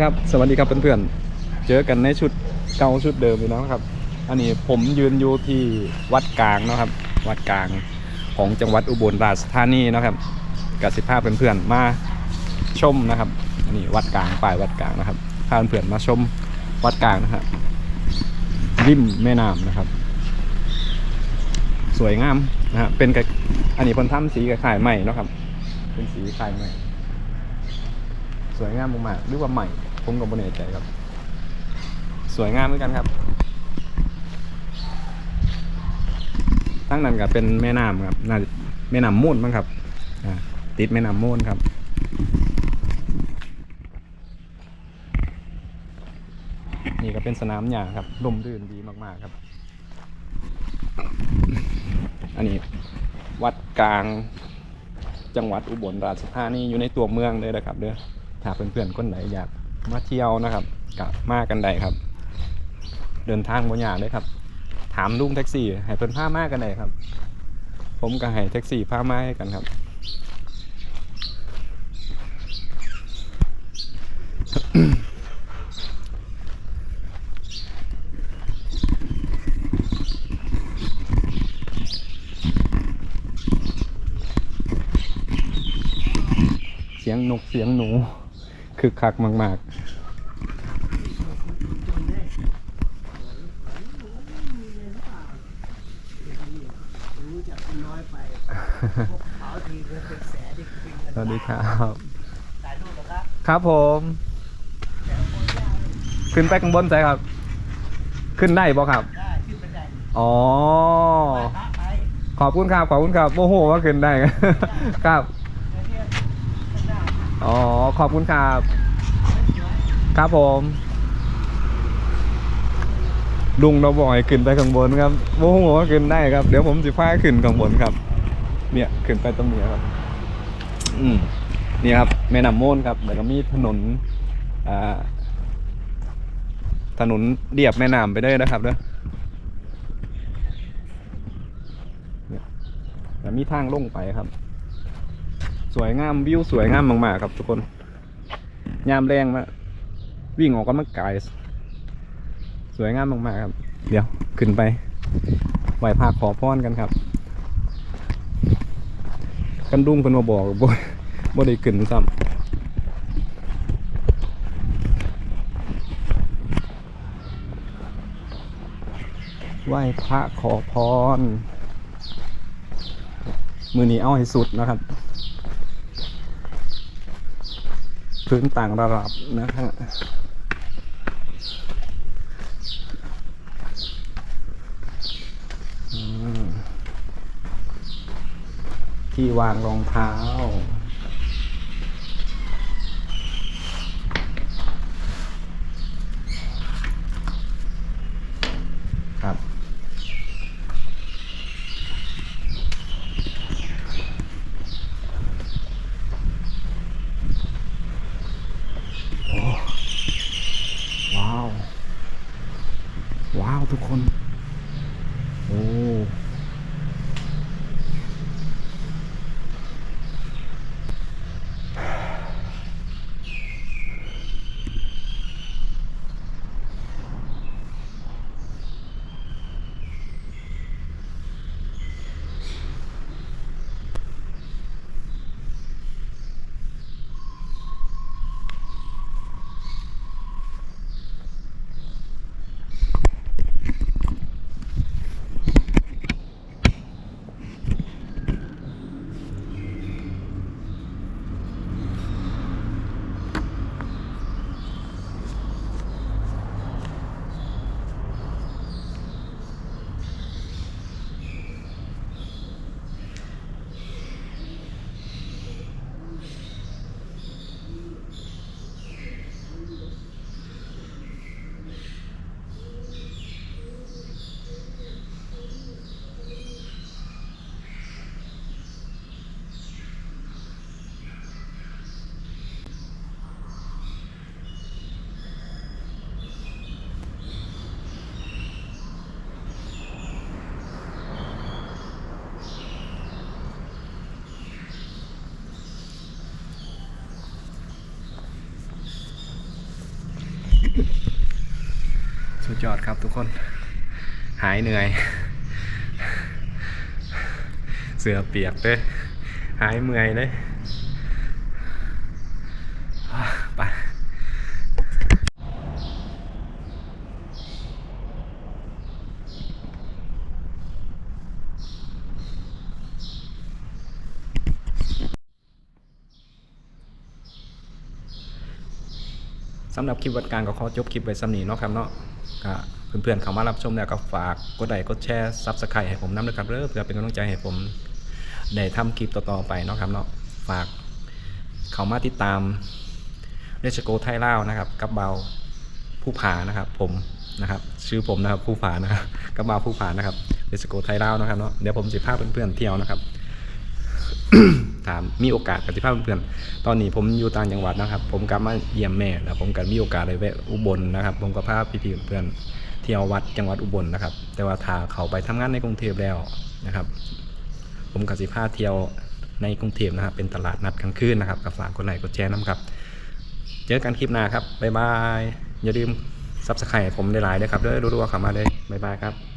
ครับสวัสดีครับเพื่อนๆ เจอกันในชุดเก่าชุดเดิมอีกแล้วครับ อันนี้ผมยืนอยู่ที่วัดกลางนะครับ วัดกลางของจังหวัดอุบลราชธานีนะครับกับสิภาพเพื่อนๆมาชมนะครับ อันนี้วัดกลางป่ายวัดกลางนะครับพาเพื่อนๆมาชมวัดกลางนะครับริมแม่น้ำนะครับ สวยงามนะฮะเป็นกับอันนี้เพิ่นทำสีกับข่ายใหม่นะครับ เป็นสีข่ายใหม่สวยงามมากๆหรือว่าใหม่ ผมก็ไม่แน่ใจครับ สวยงามเหมือนกันครับทั้งนั้นก็เป็นแม่น้ำครับน่าแม่น้ำมูลมั้งครับติดแม่น้ำมูลครับนี่ก็เป็นสนามหญ้าครับลมรื่นดีมากๆครับ อันนี้วัดกลางจังหวัดอุบลราชธานีอยู่ในตัวเมืองเลยนะครับเด้อถ้าเพื่อนๆคนไหนอยาก มาเที่ยวนะครับกับมากันได้ครับ เดินทางบนยากเลยครับ ถามลุงแท็กซี่ให้เพิ่นพามากันได้ครับ ผมก็ให้แท็กซี่พามาให้กันครับเสียงนกเสียงหนู คึกคักมากรู้จักกันน้อยไปพวกเขาทีเงินเป็นแสนที่ปิงๆสวัสดีครับถ่ายรูปนะครับ ครับผม ขึ้นไปข้างบนใช่ครับ ขึ้นได้บ่ครับได้ขึ้นไปได้อ๋อไปพระไปขอบคุณครับ ขอบคุณครับโอ้โหว่าขึ้นได้ ครับ เดี๋ยวเนี่ยข้างหน้า อ๋อ ขอบคุณครับ ครับผมลุงเราบอกให้ขึ้นไปข้างบนครับโอ้โหขึ้นได้ครับ เดี๋ยวผมจะพาขึ้นข้างบนครับ เนี่ยขึ้นไปตรงนี้ครับ อืมนี่ครับ แม่น้ำโมนครับแล้วก็มีถนนอ่าถนนเรียบแม่น้ำไปได้นะครับเด้อเนี่ยแล้วมีทางลงไปครับ สวยงามวิวสวยงามมากๆครับทุกคน ยามแรงมาวิ่งออกกำลังกายสวยงามมากๆครับ เดี๋ยวขึ้นไปไหว้พระขอพรกันครับ กันดุ้งเพิ่นมาบอกบ่บ่ได้ขึ้นซ้ำไหว้พระขอพร มือนี้เอาให้สุดนะครับ พื้นต่างระดับนะฮะที่วางรองเท้า ครับ ว้าว ว้าว ทุกคน โอ้ โยอดครับทุกคน หายเหนื่อย เสือเปียกเลยหายเมื่อยเลยอะไป สำหรับคลิปวัดกางก็ขอจบคลิปไว้สำนีเนาะครับเนาะก็เพื่อนๆเข้ามารับชมแล้วก็ฝากกดไลค์กดแชร์ซับสไครต์ให้ผมน้ำด้วยครับเพื่อเป็นกำลังใจให้ผมได้ทำคลิปต่อๆไปเนาะครับเนาะฝากเข้ามาติดตามเรชโกไทยเล่านะครับกับเบาผู้ผานะครับ ผมนะครับ ชื่อผมนะครับผู้ผานะครับกับเบาผู้ผานะครับเรชโกไทยเล่านะครับเนาะเดี๋ยวผมจะพาเพื่อนๆเที่ยวนะครับ ถามมีโอกาสกับที่พาเพื่อนตอนนี้ผมอยู่ต่างจังหวัดนะครับ ผมกลับมาเยี่ยมแม่แล้วผมก็มีโอกาสได้แวะอุบลนะครับ ผมก็พาพี่ๆเพื่อนเที่ยววัดจังหวัดอุบลนะครับ แต่ว่าถ้าเขาไปทำงานในกรุงเทพแล้วนะครับ ผมกับสิพาเที่ยวในกรุงเทพนะครับ เป็นตลาดนัดกลางคืนนะครับกับฝากคนไหนกดแชร์น้ำครับ เจอกันคลิปหน้าครับบ๊ายบายอย่าลืมซับสไครต์ผมได้หลายด้วยครับเด้อรู้ๆว่าเข้ามาเลยบ๊ายบายครับ